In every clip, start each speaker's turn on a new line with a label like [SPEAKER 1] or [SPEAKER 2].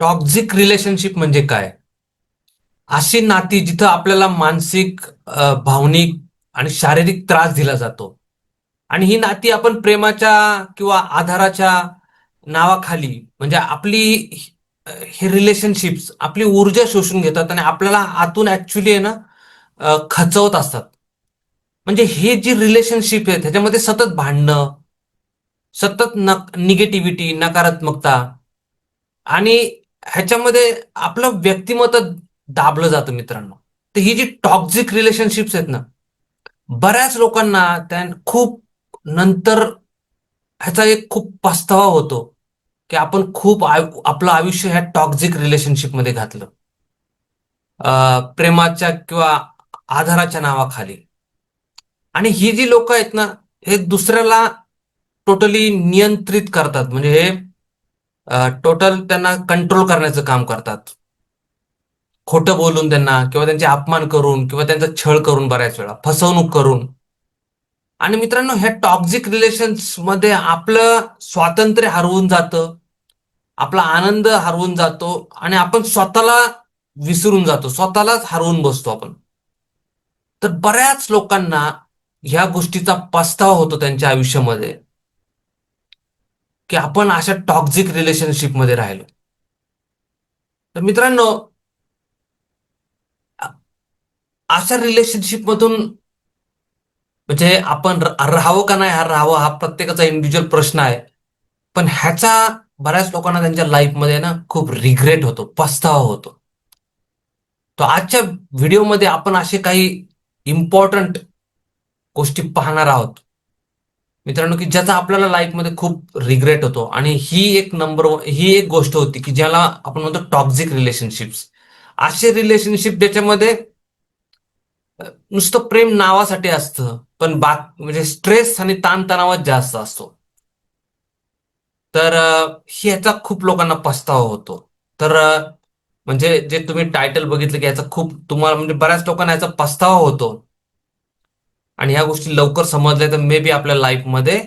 [SPEAKER 1] Toxic relationship म्हणजे काय? अशी नाती जिथं आपल्याला मानसिक भावनिक आणि शारीरिक त्रास दिला जातो. आणि ही नाती आपण प्रेमाच्या किंवा आधाराच्या नावाखाली म्हणजे आपली हे रिलेशनशिप्स आपली ऊर्जा शोषून घेतात आणि आपल्याला आतून ऍक्च्युली आहे ना खचवत असतात. म्हणजे हे जी रिलेशनशिप आहे त्याच्यामध्ये सतत भांडणं सतत नक निगेटिव्हिटी नकारात्मकता आणि ह्याच्यामध्ये आपलं व्यक्तिमत्व दाबलं जातं मित्रांनो. तर ही जी टॉक्झिक रिलेशनशिप्स आहेत ना बऱ्याच लोकांना त्या खूप नंतर ह्याचा एक खूप पस्तावा होतो की आपण खूप आयु- आपलं आयुष्य ह्या टॉक्झिक रिलेशनशिपमध्ये घातलं. प्रेमाच्या किंवा आधाराच्या नावाखाली. आणि ही जी लोक आहेत ना हे दुसऱ्याला टोटली नियंत्रित करतात. म्हणजे हे टोटल त्यांना कंट्रोल करण्याचं काम करतात. खोटं बोलून त्यांना किंवा त्यांचे अपमान करून किंवा त्यांचा छळ करून बऱ्याच वेळा फसवणूक करून. आणि मित्रांनो ह्या टॉक्झिक रिलेशन्समध्ये आपलं स्वातंत्र्य हरवून जातं आपला आनंद हरवून जातो आणि आपण स्वतःला विसरून जातो स्वतःलाच हरवून बसतो आपण. तर बऱ्याच लोकांना ह्या गोष्टीचा पस्ताव होतो त्यांच्या आयुष्यामध्ये. की आपण अशा टॉक्झिक रिलेशनशिपमध्ये राहिलो. तर मित्रांनो अशा रिलेशनशिप मधून म्हणजे आपण राहावं का नाही हा राहावं हा प्रत्येकाचा इंडिव्हिज्युअल प्रश्न आहे. पण ह्याचा बऱ्याच लोकांना त्यांच्या लाईफमध्ये ना खूप रिग्रेट होतो पस्तावा होतो. तो आजच्या व्हिडिओमध्ये आपण असे काही इम्पॉर्टंट गोष्टी पाहणार आहोत. मित्रांनो की ज्याचा आपल्याला लाईफमध्ये खूप रिग्रेट होतो. आणि ही एक नंबर ही एक गोष्ट होती की ज्याला आपण म्हणतो टॉक्झिक रिलेशनशिप्स असे रिलेशनशिप ज्याच्यामध्ये नुसतं प्रेम नावासाठी असतं पण बा म्हणजे स्ट्रेस आणि ताणतणावात जास्त असतो. तर ह्याचा खूप लोकांना पस्तावा होतो. तर म्हणजे जे तुम्ही टायटल बघितलं की याचा खूप तुम्हाला म्हणजे बऱ्याच लोकांना याचा पस्तावा होतो. आणि ह्या गोष्टी लवकर समजल्या तर मे बी आपल्या लाईफमध्ये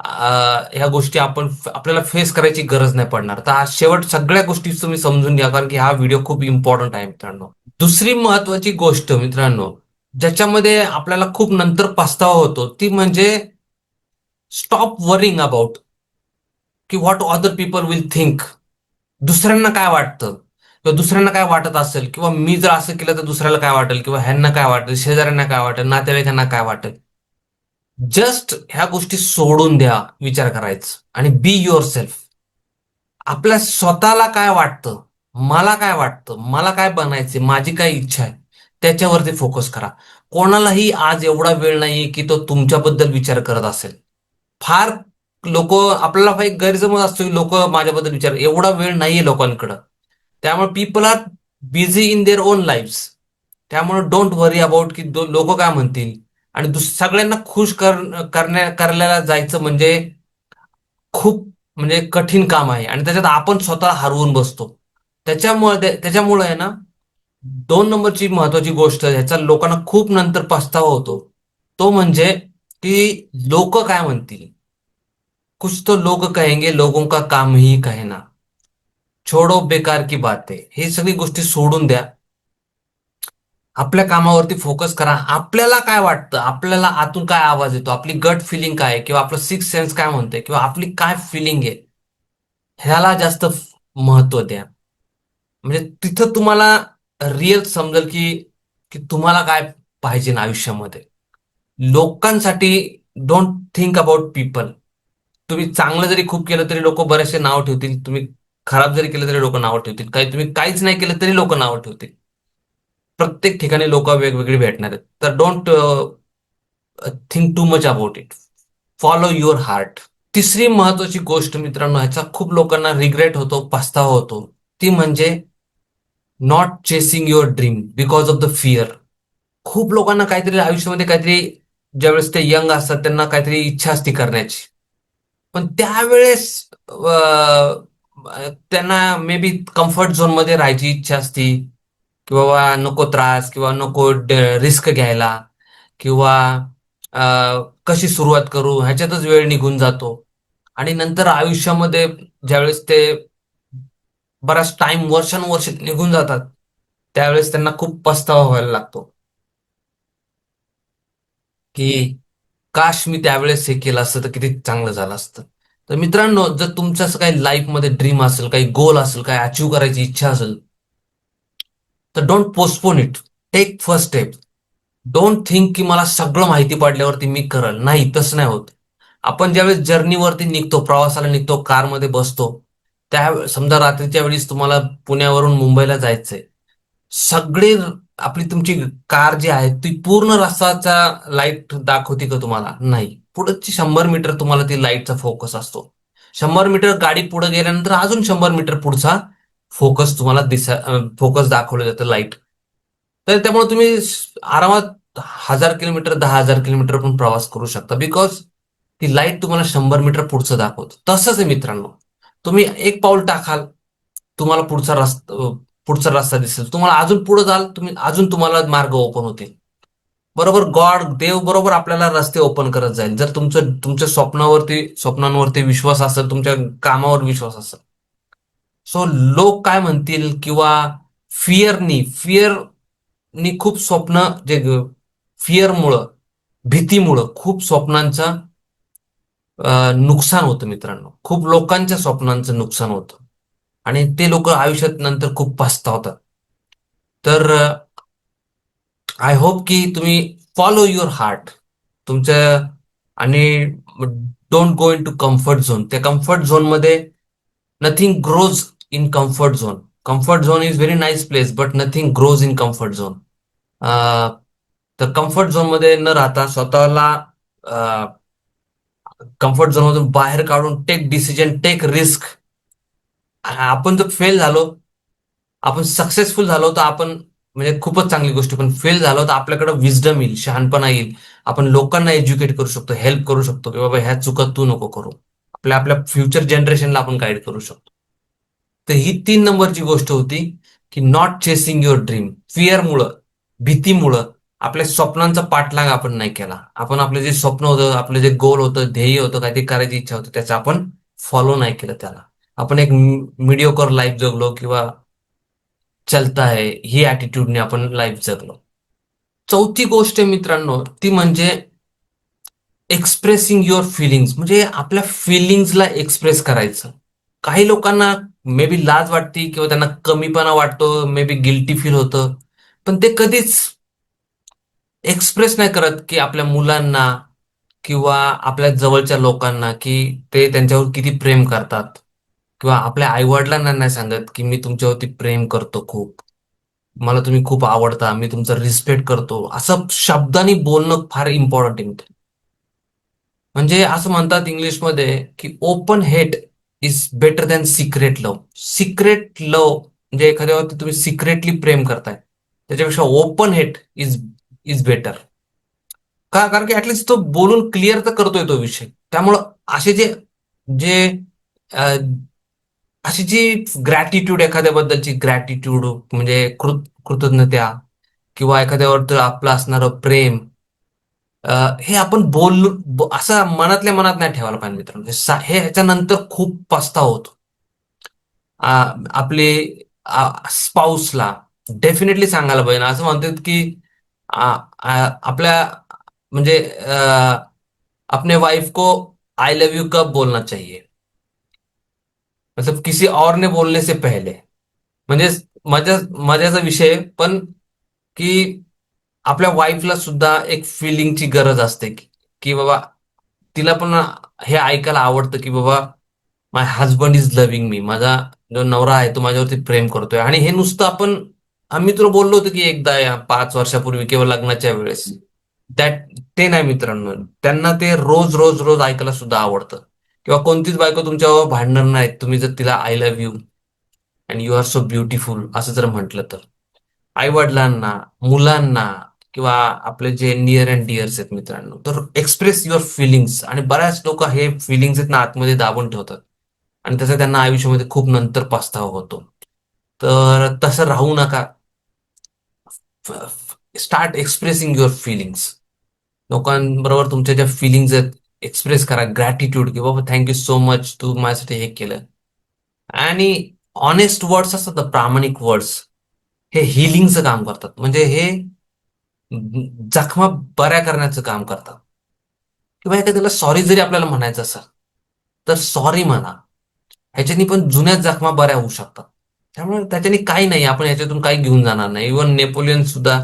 [SPEAKER 1] ह्या गोष्टी आपण आपल्याला फेस करायची गरज नाही पडणार. तर हा शेवट सगळ्या गोष्टी तुम्ही समजून घ्या कारण की हा व्हिडिओ खूप इम्पॉर्टंट आहे मित्रांनो. दुसरी महत्वाची गोष्ट मित्रांनो ज्याच्यामध्ये आपल्याला खूप नंतर पस्तावा होतो ती म्हणजे स्टॉप वरिंग अबाउट की what other people will think दुसऱ्यांना काय वाटतं? किंवा दुसऱ्यांना काय वाटत असेल किंवा मी जर असं केलं तर दुसऱ्याला काय वाटेल किंवा ह्यांना काय वाटेल शेजाऱ्यांना काय वाटेल नातेवाईकांना काय वाटेल? जस्ट ह्या गोष्टी सोडून द्या विचार करायचं. आणि बी युअर सेल्फ आपल्या स्वतःला काय वाटतं मला काय वाटतं मला काय बनायचे माझी काय इच्छा आहे त्याच्यावरती फोकस करा. कोणालाही आज एवढा वेळ नाहीये की तो तुमच्याबद्दल विचार करत असेल. फार लोक आपल्याला काही गैरसमज असतो की लोक माझ्याबद्दल विचार एवढा वेळ नाहीये लोकांकडं. त्यामुळे people are busy in their own life त्यामुळे डोंट वरी अबाउट की लोक काय म्हणतील. आणि दुस सगळ्यांना खुश करण्या करायला जायचं म्हणजे खूप म्हणजे कठीण काम आहे. आणि त्याच्यात आपण स्वतः हरवून बसतो. त्याच्यामुळे त्याच्यामुळे आहे ना दोन नंबरची महत्वाची गोष्ट ह्याचा लोकांना खूप नंतर पस्तावा होतो. तो म्हणजे की लोक काय म्हणतील? कुछ तो लोग कहेंगे लोगों का काम ही कहना. छोडो बेकार की बातें हे सगळी गोष्टी सोडून द्या. आपल्या कामावरती फोकस करा. आपल्याला काय वाटतं? आपल्याला आतून काय आवाज येतो? आपली गट फिलिंग काय आहे? किंवा आपलं सिक्स सेन्स काय म्हणतंय? किंवा आपली काय फिलिंग आहे? ह्याला जास्त महत्त्व द्या. म्हणजे तिथं तुम्हाला रिअल समजेल की की तुम्हाला काय पाहिजे ना आयुष्यामध्ये. लोकांसाठी डोंट थिंक अबाउट पीपल तुम्ही चांगलं जरी खूप केलं तरी लोक बरेचसे नाव ठेवतील. तुम्ही खराब जरी केलं तरी लोक नावं ठेवतील. काही तुम्ही काहीच नाही केलं तरी लोक नावं ठेवतील. प्रत्येक ठिकाणी लोक वेगवेगळी भेटणार आहेत. तर don't think too much about it follow your heart तिसरी महत्वाची गोष्ट मित्रांनो ह्याचा खूप लोकांना रिग्रेट होतो पस्तावा होतो. ती म्हणजे not chasing your dream because of the fear खूप लोकांना काहीतरी आयुष्यामध्ये काहीतरी ज्यावेळेस ते यंग असतात त्यांना काहीतरी इच्छा असते करण्याची. पण त्यावेळेस uh, त्यांना मे बी कम्फर्ट झोनमध्ये राहायची इच्छा असती. की बाबा नको त्रास किंवा नको रिस्क घ्यायला किंवा कशी सुरुवात करू ह्याच्यातच वेळ निघून जातो. आणि नंतर आयुष्यामध्ये ज्यावेळेस ते बराच टाइम वर्षानुवर्ष निघून जातात त्यावेळेस त्यांना खूप पस्तावा व्हायला लागतो. की काश मी त्यावेळेस हे केलं असतं तर किती चांगलं झालं असतं. तर मित्रांनो जर तुमचं असं काही लाईफमध्ये ड्रीम असेल काही गोल असेल काही अचीव करायची इच्छा असेल तर don't postpone it take first step don't think की मला सगळं माहिती पडल्यावरती मी करल. नाही तसं नाही होत. आपण ज्यावेळेस जर्नीवरती निघतो प्रवासाला निघतो कारमध्ये बसतो त्या समजा रात्रीच्या वेळेस तुम्हाला पुण्यावरून मुंबईला जायचंय. सगळे आपली तुमची कार जी आहे ती पूर्ण रस्त्याचा लाइट दाखवते का तुम्हाला? नाही. पुढची शंभर मीटर तुम्हाला ती लाईटचा फोकस असतो. शंभर मीटर गाडी पुढे गेल्यानंतर अजून शंभर मीटर पुढचा फोकस तुम्हाला दिसा फोकस दाखवलं जातं लाइट. तर त्यामुळे तुम्ही आरामात हजार किलोमीटर दहा हजार किलोमीटर पण प्रवास करू शकता. बिकॉज ती लाइट तुम्हाला शंभर मीटर पुढचं दाखवत. तसंच आहे मित्रांनो. तुम्ही एक पाऊल टाकाल तुम्हाला पुढचा रस्ता पुढचा रस्ता दिसेल. तुम्हाला अजून पुढे जाल तुम्ही अजून तुम्हाला मार्ग ओपन होतील. बरोबर गॉड देव बरोबर आपल्याला रस्ते ओपन करत जाईल. जर तुमचं तुमच्या स्वप्नावरती स्वप्नांवरती विश्वास असेल तुमच्या कामावर विश्वास असेल. सो लोक काय म्हणतील किंवा फिअरनी फिअरनी खूप स्वप्न जे फिअरमुळं भीतीमुळं खूप स्वप्नांचं नुकसान होतं मित्रांनो. खूप लोकांच्या स्वप्नांचं नुकसान होतं. आणि ते लोक आयुष्यात नंतर खूप पस्तावतात तर आय होप की तुम्ही फॉलो युअर हार्ट तुमच्या आणि don't go into comfort zone त्या कम्फर्ट झोनमध्ये nothing grows in comfort zone comfort zone is very nice place but nothing grows in comfort zone तर कम्फर्ट झोनमध्ये न राहता स्वतःला कम्फर्ट झोनमधून बाहेर काढून टेक डिसिजन टेक रिस्क आपण जर फेल झालो आपण सक्सेसफुल झालो तर आपण म्हणजे खूपच चांगली गोष्ट. पण फेल झालो तर आपल्याकडे विजडम येईल शहाणपणा येईल. आपण लोकांना एज्युकेट करू शकतो हेल्प करू शकतो की बाबा ह्या चुका तू नको करू. आपल्या आपल्या फ्युचर जनरेशनला आपण गाईड करू शकतो. तर ही तीन नंबरची गोष्ट होती की नॉट चेसिंग युअर ड्रीम फिअरमुळं भीतीमुळं आपल्या स्वप्नांचा पाठलाग आपण नाही केला. आपण आपले जे स्वप्न होतं आपलं जे गोल होतं ध्येय होतं काहीतरी करायची इच्छा होती त्याचा आपण फॉलो नाही केलं त्याला. आपण एक मिडिओकर लाईफ जगलो किंवा चलता आहे ही ॲटिट्यूडने आपण लाईफ जगलो. चौथी गोष्ट आहे मित्रांनो ती म्हणजे एक्सप्रेसिंग युअर फिलिंग्स म्हणजे आपल्या फिलिंग्सला एक्सप्रेस करायचं. काही लोकांना मे बी लाज वाटते किंवा त्यांना कमीपणा वाटतो मे बी गिल्टी फील होतं. पण ते कधीच एक्सप्रेस नाही करत की आपल्या मुलांना किंवा आपल्या जवळच्या लोकांना की ते त्यांच्यावर किती प्रेम करतात. किंवा आपल्या आईवडिलांना नाही सांगत की मी तुमच्यावरती प्रेम करतो खूप. मला तुम्ही खूप आवडता मी तुमचा रिस्पेक्ट करतो. असं शब्दांनी बोलणं फार इम्पॉर्टंट म्हणजे असं म्हणतात इंग्लिशमध्ये की open hate is better than secret love secret love म्हणजे एखाद्यावरती तुम्ही सिक्रेटली प्रेम करताय. त्याच्यापेक्षा open hate is is better का? कारण की ऍटलिस्ट तो बोलून क्लिअर तर करतोय तो विषय. त्यामुळं असे जे जे अशी जी ग्रॅटिट्यूड एखाद्याबद्दलची ग्रॅटिट्यूड म्हणजे कृत कृतज्ञता किंवा एखाद्यावर आपलं असणारं प्रेम हे आपण बोल असं मनातल्या मनात नाही ठेवायला पाहिजे मित्रांनो. हे ह्याच्यानंतर खूप पस्ताव होतो. आपले स्पाऊसला डेफिनेटली सांगायला पाहिजे असं म्हणतात की आपल्या म्हणजे अपने वाईफ को आय लव्ह यू कब बोलना चाहिए? मतलब किसी और ने बोलने से पहले। म्हणजे मजा मजाचा विषय पण की आपल्या वाईफला सुद्धा एक फिलिंगची गरज असते की बाबा तिला पण हे ऐकायला आवडतं की बाबा माय हजबंड इज लव्हिंग मी माझा जो नवरा आहे तो माझ्यावरती प्रेम करतोय. आणि हे नुसतं आपण आम्ही तुला बोललो होतो की एकदा या पाच वर्षापूर्वी किंवा लग्नाच्या वेळेस. दॅट ते नाही मित्रांनो. त्यांना ते रोज रोज रोज ऐकायला सुद्धा आवडतं. किंवा कोणतीच बायको तुमच्यावर भांडणार नाहीत. तुम्ही जर तिला I love you and you are so beautiful असं जर म्हटलं तर. आई वडिलांना मुलांना किंवा आपले जे नियर अँड डिअर्स आहेत मित्रांनो तर एक्सप्रेस युअर फिलिंग्स आणि बऱ्याच लोक हे फिलिंग्स आहेत ना आतमध्ये दाबून ठेवतात. आणि त्याचा त्यांना आयुष्यामध्ये खूप नंतर पस्तावा होतो. तर तसं राहू नका. स्टार्ट एक्सप्रेसिंग युअर फिलिंग्स लोकांबरोबर तुमच्या ज्या फिलिंग्स आहेत एक्सप्रेस करा ग्रॅटिट्यूड की बाबा थँक्यू सो मच तू माझ्यासाठी हे केलं. आणि ऑनेस्ट वर्ड्स असतात ना प्रामाणिक वर्ड्स हे हिलिंगचं काम करतात. म्हणजे हे जखमा बऱ्या करण्याचं काम करतात. किंवा एखाद्याला सॉरी जरी आपल्याला म्हणायचं असेल तर सॉरी म्हणा. ह्याच्यानी पण जुन्या जखमा बऱ्या होऊ शकतात. त्यामुळे त्याच्यानी काही नाही आपण ह्याच्यातून काही घेऊन जाणार नाही. इव्हन नेपोलियन सुद्धा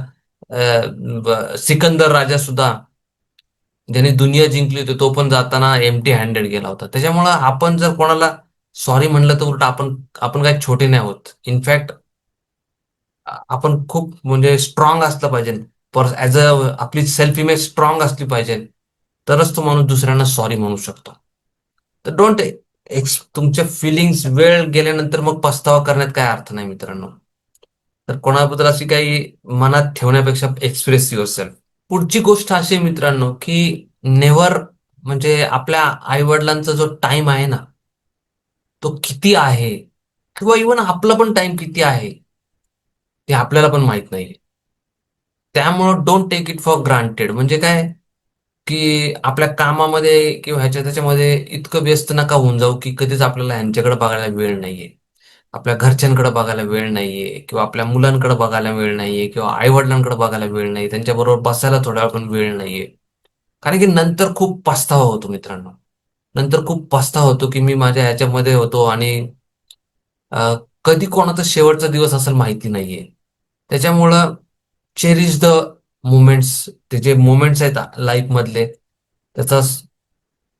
[SPEAKER 1] सिकंदर राजा सुद्धा ज्याने दुनिया जिंकली होती तो पण जाताना एमटी हँडेड गेला होता. त्याच्यामुळं आपण जर कोणाला सॉरी म्हणलं तर उलट आपण आपण काही छोटे नाही आहोत. इनफॅक्ट आपण खूप म्हणजे स्ट्रॉंग असलं पाहिजे. पर ऍज अ आपली सेल्फ इमेज स्ट्रॉंग असली पाहिजे. तरच तो माणूस दुसऱ्यांना सॉरी म्हणू शकतो. तर डोंट एक्स तुमच्या फिलिंग्स वेळ गेल्यानंतर मग पस्तावा करण्यात काय अर्थ नाही मित्रांनो. तर कोणाबद्दल अशी काही मनात ठेवण्यापेक्षा एक्सप्रेस युअर सेल्फ पुढची गोष्ट अशी मित्रांनो की नेवर म्हणजे आपल्या आई वडिलांचा जो टाइम आहे ना तो किती आहे? किंवा इव्हन आपला पण टाइम किती आहे? ते आपल्याला पण माहीत नाही त्यामुळं don't take it for granted म्हणजे काय? की आपल्या कामामध्ये किंवा ह्याच्या त्याच्यामध्ये इतकं व्यस्त नका होऊन जाऊ की कधीच आपल्याला ह्यांच्याकडे बघायला वेळ नाहीये. आपल्या घरच्यांकडे बघायला वेळ नाहीये किंवा आपल्या मुलांकडे बघायला वेळ नाहीये किंवा आई वडिलांकडे बघायला वेळ नाही त्यांच्याबरोबर बसायला थोडा पण वेळ नाहीये. कारण की नंतर खूप पस्तावा होतो मित्रांनो. नंतर खूप पस्तावा होतो की मी माझ्या ह्याच्यामध्ये होतो आणि कधी कोणाचा शेवटचा दिवस असेल माहिती नाहीये. त्याच्यामुळं चेरिश द मुमेंट्स ते जे मुमेंट्स आहेत लाईफ मधले त्याचा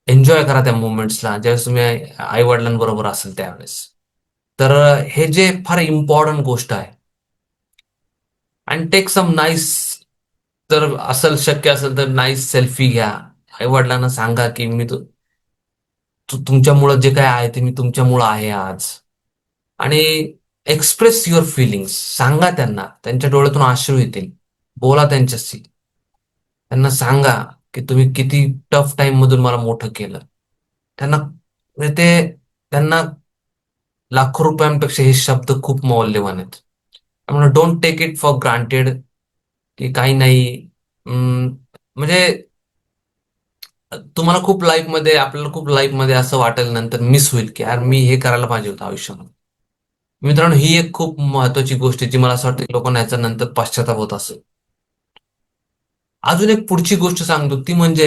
[SPEAKER 1] एन्जॉय करा त्या मुमेंट्सला ज्यावेळेस तुम्ही आई वडिलांबरोबर असेल त्यावेळेस. तर हे जे फार इम्पॉर्टंट गोष्ट आहे. अँड टेक सम नाईस तर असेल शक्य असेल तर नाईस सेल्फी घ्या. आई वडिलांना सांगा की मी तू तुमच्यामुळं जे काय आहे ते मी तुमच्यामुळं आहे आज. आणि एक्सप्रेस युअर फिलिंग्स सांगा त्यांना. त्यांच्या डोळ्यातून आश्रू येतील. बोला त्यांच्याशी. त्यांना सांगा की तुम्ही किती टफ टाइम मधून मला मोठं केलं. त्यांना म्हणजे ते त्यांना लाखो रुपयांपेक्षा हे शब्द खूप मौल्यवान आहेत. त्यामुळे don't take it for granted की काही नाही. म्हणजे तुम्हाला खूप लाईफमध्ये आपल्याला खूप लाईफमध्ये असं वाटेल नंतर मिस होईल की यार मी हे करायला पाहिजे होतं आयुष्यामध्ये. मित्रांनो ही एक खूप महत्वाची गोष्ट आहे जी मला असं वाटतं लोकांना याचा नंतर पश्चाताप होत असेल. अजून एक पुढची गोष्ट सांगतो ती म्हणजे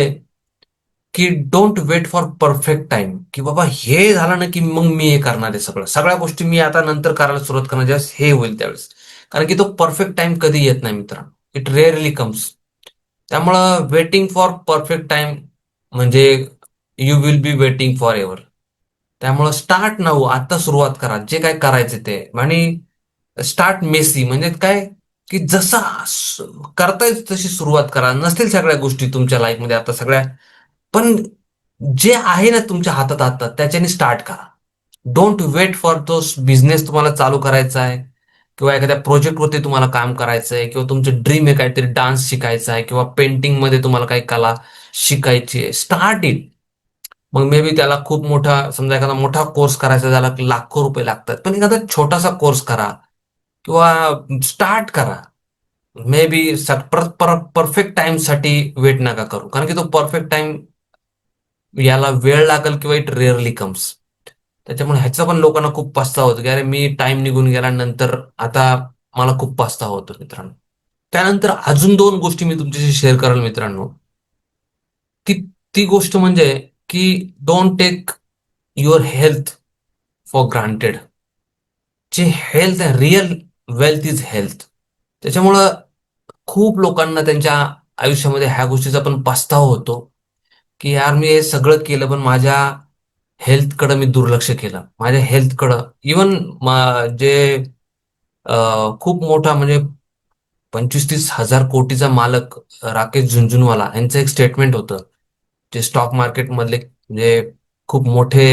[SPEAKER 1] की don't wait for perfect time की बाबा हे झालं ना की मग मी हे करणार आहे सगळं. सगळ्या गोष्टी मी आता नंतर करायला सुरुवात करणार ज्यावेळेस हे होईल त्यावेळेस. कारण की तो परफेक्ट टाइम कधी येत नाही मित्रांनो. इट रेअरली कम्स त्यामुळं वेटिंग फॉर परफेक्ट टाइम म्हणजे you will be waiting forever त्यामुळं स्टार्ट नाऊ आता सुरुवात करा. जे काय करायचे ते. आणि स्टार्ट मेसी म्हणजे काय? की जसं करता येईल तशी सुरुवात करा. नसतील सगळ्या गोष्टी तुमच्या लाईफमध्ये आता सगळ्या पण जे आहे ना तुमच्या हातात आता त्याच्याने स्टार्ट करा. डोंट वेट फॉर तो बिझनेस तुम्हाला चालू करायचा आहे किंवा एखाद्या प्रोजेक्टवरती तुम्हाला काम करायचं आहे किंवा तुमचं ड्रीम आहे काहीतरी डान्स शिकायचा आहे किंवा पेंटिंगमध्ये तुम्हाला काही कला शिकायची आहे. स्टार्ट इट मग मे बी त्याला खूप मोठा समजा एखादा मोठा कोर्स करायचा त्याला लाखो रुपये लागतात. पण एखादा छोटासा कोर्स करा किंवा स्टार्ट करा. मे बी परफेक्ट टाइमसाठी वेट नका करू. कारण की तो परफेक्ट टाइम याला वेळ लागेल किंवा इट रेअरली कम्स त्याच्यामुळे ह्याचा पण लोकांना खूप पस्ताव होतो की अरे मी टाइम निघून गेल्यानंतर आता मला खूप पस्ताव होतो मित्रांनो. त्यानंतर अजून दोन गोष्टी मी तुमच्याशी शेअर करेल मित्रांनो. की ती गोष्ट म्हणजे की don't take your health for granted जे हेल्थ आहे रिअल वेल्थ इज हेल्थ त्याच्यामुळं खूप लोकांना त्यांच्या आयुष्यामध्ये ह्या गोष्टीचा पण पस्ताव होतो. की यार मी हे सगळं केलं पण माझ्या हेल्थकडं मी दुर्लक्ष केलं. माझ्या हेल्थकडं इवन जे खूप मोठा म्हणजे पंचवीस तीस हजार कोटीचा मालक राकेश झुंझुनवाला यांचं एक स्टेटमेंट होतं. जे स्टॉक मार्केट मधले म्हणजे खूप मोठे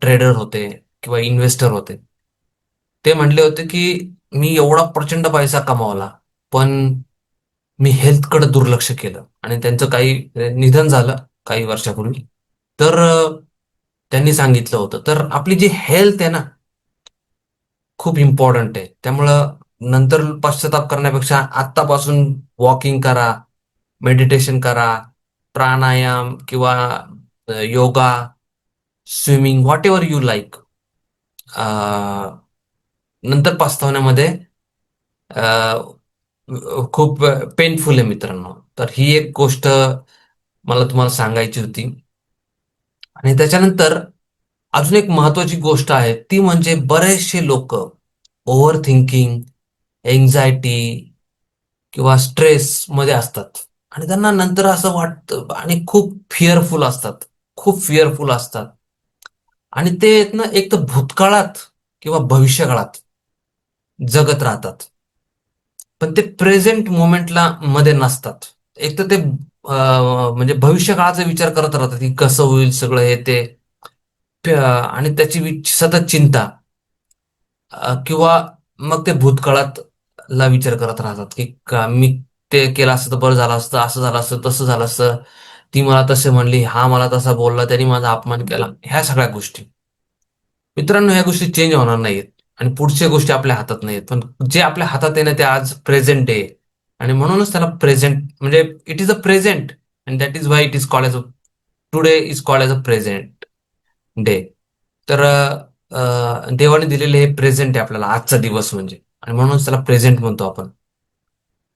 [SPEAKER 1] ट्रेडर होते किंवा इन्व्हेस्टर होते. ते म्हणले होते की मी एवढा प्रचंड पैसा कमावला पण मी हेल्थकडे दुर्लक्ष केलं आणि त्यांचं काही निधन झालं काही वर्षापूर्वी. तर त्यांनी सांगितलं होतं. तर आपली जी हेल्थ आहे ना खूप इम्पॉर्टंट आहे. त्यामुळं नंतर पश्चाताप करण्यापेक्षा आत्तापासून वॉकिंग करा मेडिटेशन करा प्राणायाम किंवा yoga swimming whatever you like नंतर पस्तावण्यामध्ये खूप पेनफुल आहे मित्रांनो. तर ही एक गोष्ट मला तुम्हाला सांगायची होती. आणि त्याच्यानंतर अजून एक महत्वाची गोष्ट आहे. ती म्हणजे बरेचसे लोक ओव्हर थिंकिंग एन्झायटी किंवा स्ट्रेस मध्ये असतात. आणि त्यांना नंतर असं वाटतं आणि खूप फिअरफुल असतात. खूप फिअरफुल असतात. आणि ते आहेत ना एक तर भूतकाळात किंवा भविष्यकाळात जगत राहतात. पण ते प्रेझेंट मोमेंटला मध्ये नसतात. एक तर ते म्हणजे म्हणजे भविष्यकाळाचा विचार करत राहतात की कसं होईल सगळं हे ते. आणि त्याची वि- सतत चिंता किंवा मग ते भूतकाळात ला विचार करत राहतात की का मी ते केलं असतं तर बरं झालं असतं असं झालं असतं तसं झालं असतं. ती मला तसे म्हणली हा मला तसा बोलला त्यांनी माझा अपमान केला. ह्या सगळ्या गोष्टी. मित्रांनो ह्या गोष्टी चेंज होणार नाहीत आणि पुढच्या गोष्टी आपल्या हातात नाहीत पण जे आपल्या हातात आहे ना ते आज प्रेझेंट आहे आणि म्हणूनच त्याला प्रेझेंट म्हणजे it is a present and that is why it is call as a today is call as a present day तर देवाने दिलेले हे प्रेझेंट आहे आपल्याला आजचा दिवस म्हणजे. आणि म्हणूनच त्याला प्रेझेंट म्हणतो आपण.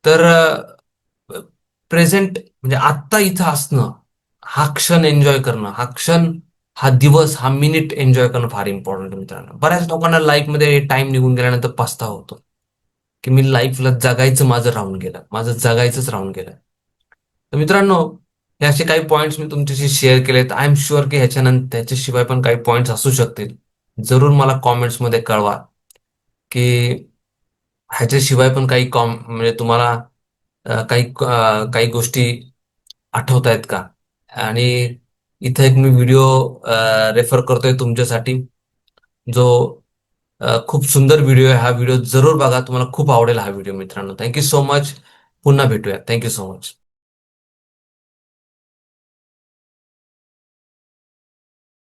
[SPEAKER 1] तर प्रेझेंट म्हणजे आत्ता इथं असणं हा क्षण एन्जॉय करणं हा क्षण हा दिवस हा मिनिट एन्जॉय करणं फार इम्पॉर्टंट मित्रांनो. बऱ्याच लोकांना लाईफमध्ये टाइम निघून गेल्यानंतर पस्तावा होतो. की मी लाईफला जगायचं माझं राहून गेलं. माझं जगायचंच राहून गेलं. तर मित्रांनो हे असे काही पॉईंट्स मी तुमच्याशी शेअर केलेत. आय एम शुअर की ह्याच्यानंतर त्याच्याशिवाय पण काही पॉईंट्स असू शकतील. जरूर मला कॉमेंट्समध्ये कळवा. की ह्याच्याशिवाय पण काही कॉम म्हणजे तुम्हाला काही काही गोष्टी आठवत आहेत का? आणि इथं एक मी व्हिडिओ रेफर करतोय तुमच्यासाठी. जो खूप सुंदर व्हिडिओ आहे. हा व्हिडिओ जरूर बघा. तुम्हाला खूप आवडेल हा व्हिडिओ मित्रांनो. थँक्यू सो मच पुन्हा भेटूया. Thank you so much